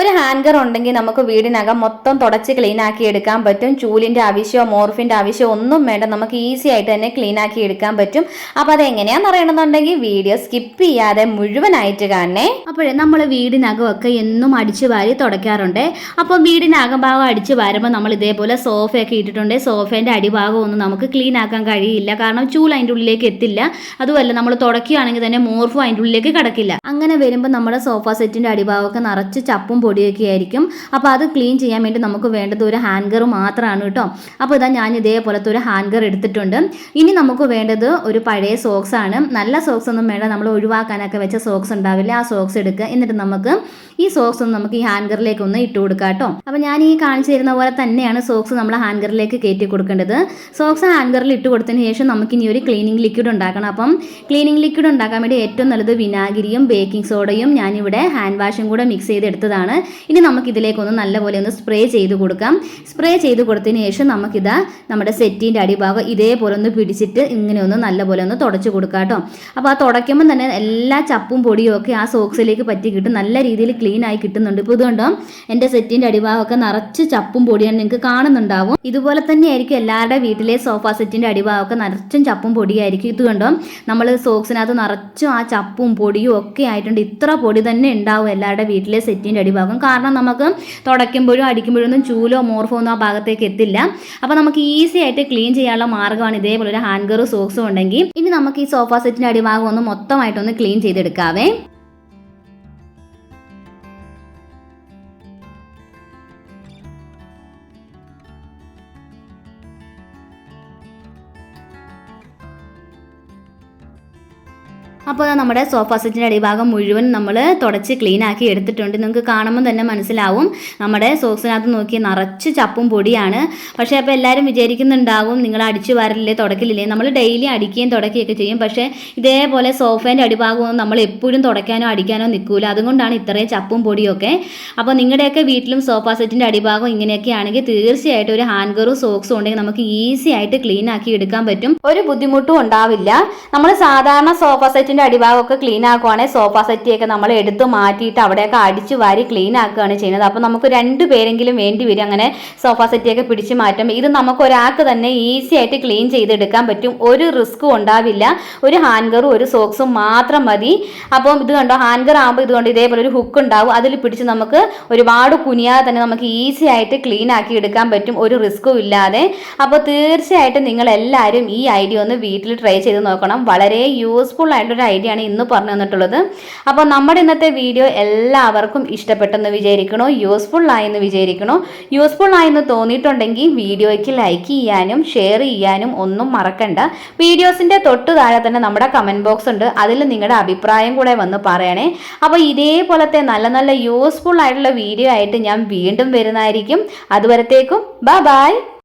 ഒരു ഹാൻഗർ ഉണ്ടെങ്കിൽ നമുക്ക് വീടിനകം മൊത്തം തുടച്ച് ക്ലീൻ ആക്കി എടുക്കാൻ പറ്റും. ചൂലിന്റെ ആവശ്യമോ മോർഫിന്റെ ആവശ്യമോ ഒന്നും വേണ്ട. നമുക്ക് ഈസി ആയിട്ട് തന്നെ ക്ലീൻ ആക്കി എടുക്കാൻ പറ്റും. അപ്പോൾ അത് എങ്ങനെയാന്ന് അറിയണമെന്നുണ്ടെങ്കിൽ വീഡിയോ സ്കിപ്പ് ചെയ്യാതെ മുഴുവനായിട്ട് കാണണേ. അപ്പോഴേ നമ്മൾ വീടിനകമൊക്കെ എന്നും അടിച്ചു വാരി തുടയ്ക്കാറുണ്ട്. അപ്പോൾ വീടിനകം ഭാഗം അടിച്ചു വാരുമ്പോൾ നമ്മൾ ഇതേപോലെ സോഫയൊക്കെ ഇട്ടിട്ടുണ്ട്. സോഫേന്റെ അടിഭാഗം ഒന്നും നമുക്ക് ക്ലീൻ ആക്കാൻ കഴിയില്ല. കാരണം ചൂൽ അതിന്റെ ഉള്ളിലേക്ക് എത്തില്ല. അതുമല്ല നമ്മൾ തുടക്കുകയാണെങ്കിൽ തന്നെ മോർഫും അതിന്റെ ഉള്ളിലേക്ക് കിടക്കില്ല. അങ്ങനെ വരുമ്പോൾ നമ്മുടെ സോഫ സെറ്റിന്റെ അടിഭാഗമൊക്കെ നിറച്ച് ചപ്പും പൊടിയൊക്കെ ആയിരിക്കും. അപ്പോൾ അത് ക്ലീൻ ചെയ്യാൻ വേണ്ടി നമുക്ക് വേണ്ടത് ഒരു ഹാൻഗർ മാത്രമാണ് കേട്ടോ. അപ്പോൾ ഇതാ ഞാൻ ഇതേപോലത്തെ ഒരു ഹാൻഗർ എടുത്തിട്ടുണ്ട്. ഇനി നമുക്ക് വേണ്ടത് ഒരു പഴയ സോക്സ് ആണ്. നല്ല സോക്സ് ഒന്നും വേണ്ട. നമ്മൾ ഒഴിവാക്കാനൊക്കെ വെച്ച സോക്സ് ഉണ്ടാവില്ല? ആ സോക്സ് എടുക്കുക എന്നിട്ട് നമുക്ക് ഈ സോക്സ് ഒന്ന് നമുക്ക് ഈ ഹാൻഗറിലേക്ക് ഒന്ന് ഇട്ട് കൊടുക്കാം കേട്ടോ. അപ്പോൾ ഞാൻ ഈ കാണിച്ചു തരുന്ന പോലെ തന്നെയാണ് സോക്സ് നമ്മൾ ഹാൻഗറിലേക്ക് കയറ്റി കൊടുക്കേണ്ടത്. സോക്സ് ഹാൻഗറിൽ ഇട്ട് കൊടുത്തതിന് ശേഷം നമുക്ക് ഇനി ഒരു ക്ലീനിങ് ലിക്വിഡ് ഉണ്ടാക്കണം. അപ്പം ക്ലീനിങ് ലിക്വിഡ് ഉണ്ടാക്കാൻ വേണ്ടി ഏറ്റവും നല്ലത് വിനാഗിരിയും ബേക്കിംഗ് സോഡയും ഞാനിവിടെ ഹാൻഡ് വാഷും കൂടെ മിക്സ് ചെയ്ത് എടുത്തതാണ് ഇനി നമുക്ക് ഇതിലേക്കൊന്ന് നല്ലപോലെ ഒന്ന് സ്പ്രേ ചെയ്ത് കൊടുക്കാം. സ്പ്രേ ചെയ്ത് കൊടുത്തതിന് ശേഷം നമുക്കിത് നമ്മുടെ സെറ്റിന്റെ അടിഭാഗം ഇതേപോലെ ഒന്ന് പിടിച്ചിട്ട് ഇങ്ങനെ ഒന്ന് നല്ലപോലെ ഒന്ന് തുടച്ചു കൊടുക്കാം കേട്ടോ. അപ്പോൾ ആ തുടയ്ക്കുമ്പോൾ തന്നെ എല്ലാ ചപ്പും പൊടിയും ഒക്കെ ആ സോക്സിലേക്ക് പറ്റി കിട്ടും. നല്ല രീതിയിൽ ക്ലീൻ ആയി കിട്ടുന്നുണ്ട്. ഇപ്പോൾ ഇതുകൊണ്ടോ എന്റെ സെറ്റിന്റെ അടിഭാഗമൊക്കെ നിറച്ച് ചപ്പും പൊടിയാണ് നിങ്ങൾക്ക് കാണുന്നുണ്ടാവും. ഇതുപോലെ തന്നെ ആയിരിക്കും എല്ലാവരുടെ വീട്ടിലെ സോഫ സെറ്റിന്റെ അടിഭാഗമൊക്കെ നിറച്ചും ചപ്പും പൊടിയായിരിക്കും. ഇതുകൊണ്ടും നമ്മൾ സോക്സിനകത്ത് നിറച്ചും ആ ചപ്പും പൊടിയും ഒക്കെ ആയിട്ടുണ്ട്. ഇത്ര പൊടി തന്നെ ഉണ്ടാവും എല്ലാവരുടെ വീട്ടിലെ സെറ്റിന്റെ അടിഭാഗം. കാരണം നമുക്ക് തുടയ്ക്കുമ്പോഴും അടിക്കുമ്പോഴും ഒന്നും ചൂലോ മോർഫോ ഒന്നും ആ ഭാഗത്തേക്ക് എത്തില്ല. അപ്പോൾ നമുക്ക് ഈസി ആയിട്ട് ക്ലീൻ ചെയ്യാനുള്ള മാർഗമാണ് ഇതേപോലെ ഒരു ഹാൻഗർ സോക്സും ഉണ്ടെങ്കിൽ. ഇനി നമുക്ക് ഈ സോഫ സെറ്റിന്റെ അടിഭാഗം ഒന്ന് മൊത്തമായിട്ടൊന്ന് ക്ലീൻ ചെയ്തെടുക്കാവേ. അപ്പോൾ നമ്മുടെ സോഫ സെറ്റിന്റെ അടിഭാഗം മുഴുവൻ നമ്മൾ തുടച്ച് ക്ലീൻ ആക്കി എടുത്തിട്ടുണ്ട്. നിങ്ങൾക്ക് കാണുമ്പോൾ തന്നെ മനസ്സിലാവും. നമ്മുടെ സോക്സിനകത്ത് നോക്കി നിറച്ച് ചപ്പും പൊടിയാണ്. പക്ഷേ അപ്പോൾ എല്ലാവരും വിചാരിക്കുന്നുണ്ടാവും നിങ്ങൾ അടിച്ചു വരല്ലേ തുടക്കില്ലേ നമ്മൾ ഡെയിലി അടിക്കുകയും തുടക്കുകയൊക്കെ ചെയ്യും. പക്ഷേ ഇതേപോലെ സോഫേന്റെ അടിഭാഗമൊന്നും നമ്മൾ എപ്പോഴും തുടയ്ക്കാനോ അടിക്കാനോ നിൽക്കൂല. അതുകൊണ്ടാണ് ഇത്രയും ചപ്പും പൊടിയൊക്കെ. അപ്പോൾ നിങ്ങളുടെയൊക്കെ വീട്ടിലും സോഫ സെറ്റിന്റെ അടിഭാഗം ഇങ്ങനെയൊക്കെ ആണെങ്കിൽ തീർച്ചയായിട്ടും ഒരു ഹാൻഗറും സോക്സും ഉണ്ടെങ്കിൽ നമുക്ക് ഈസി ആയിട്ട് ക്ലീൻ ആക്കി എടുക്കാൻ പറ്റും. ഒരു ബുദ്ധിമുട്ടും ഉണ്ടാവില്ല. നമ്മൾ സാധാരണ സോഫ സെറ്റിന്റെ അടിഭാഗമൊക്കെ ക്ലീൻ ആക്കുവാണെങ്കിൽ സോഫ സെറ്റിയൊക്കെ നമ്മൾ എടുത്ത് മാറ്റിയിട്ട് അവിടെയൊക്കെ അടിച്ചു വാരി ക്ലീൻ ആക്കുകയാണ് ചെയ്യുന്നത്. അപ്പോൾ നമുക്ക് രണ്ട് പേരെങ്കിലും വേണ്ടി വരും. അങ്ങനെ സോഫ സെറ്റിയൊക്കെ പിടിച്ച് മാറ്റും. ഇത് നമുക്ക് ഒരാൾക്ക് തന്നെ ഈസി ആയിട്ട് ക്ലീൻ ചെയ്തെടുക്കാൻ പറ്റും. ഒരു റിസ്ക്കും ഉണ്ടാവില്ല. ഒരു ഹാൻഗറും ഒരു സോക്സും മാത്രം മതി. അപ്പം ഇത് കണ്ടോ ഹാൻഗർ ആകുമ്പോൾ ഇതുകൊണ്ട് ഇതേപോലെ ഒരു ഹുക്ക് ഉണ്ടാവും. അതിൽ പിടിച്ച് നമുക്ക് ഒരുപാട് കുനിയാതെ തന്നെ നമുക്ക് ഈസി ആയിട്ട് ക്ലീൻ ആക്കി എടുക്കാൻ പറ്റും. ഒരു റിസ്ക്കും ഇല്ലാതെ. അപ്പോൾ തീർച്ചയായിട്ടും നിങ്ങൾ എല്ലാവരും ഈ ഐഡിയ ഒന്ന് വീട്ടിൽ ട്രൈ ചെയ്ത് നോക്കണം. വളരെ യൂസ്ഫുൾ ആയിട്ടൊരു ഐഡിയ ആണ് ഇന്ന് പറഞ്ഞു തന്നിട്ടുള്ളത്. അപ്പോൾ നമ്മുടെ ഇന്നത്തെ വീഡിയോ എല്ലാവർക്കും ഇഷ്ടപ്പെട്ടെന്ന് വിചാരിക്കണോ? യൂസ്ഫുൾ ആയെന്ന് വിചാരിക്കണോ? യൂസ്ഫുൾ ആയെന്ന് തോന്നിയിട്ടുണ്ടെങ്കിൽ വീഡിയോയ്ക്ക് ലൈക്ക് ചെയ്യാനും ഷെയർ ചെയ്യാനും ഒന്നും മറക്കണ്ട. വീഡിയോസിന്റെ തൊട്ട് താഴെ തന്നെ നമ്മുടെ കമന്റ് ബോക്സ് ഉണ്ട്. അതിൽ നിങ്ങളുടെ അഭിപ്രായം കൂടെ വന്ന് പറയണേ. അപ്പോൾ ഇതേപോലത്തെ നല്ല നല്ല യൂസ്ഫുൾ ആയിട്ടുള്ള വീഡിയോ ആയിട്ട് ഞാൻ വീണ്ടും വരുന്നതായിരിക്കും. അതുവരത്തേക്കും ബൈ ബൈ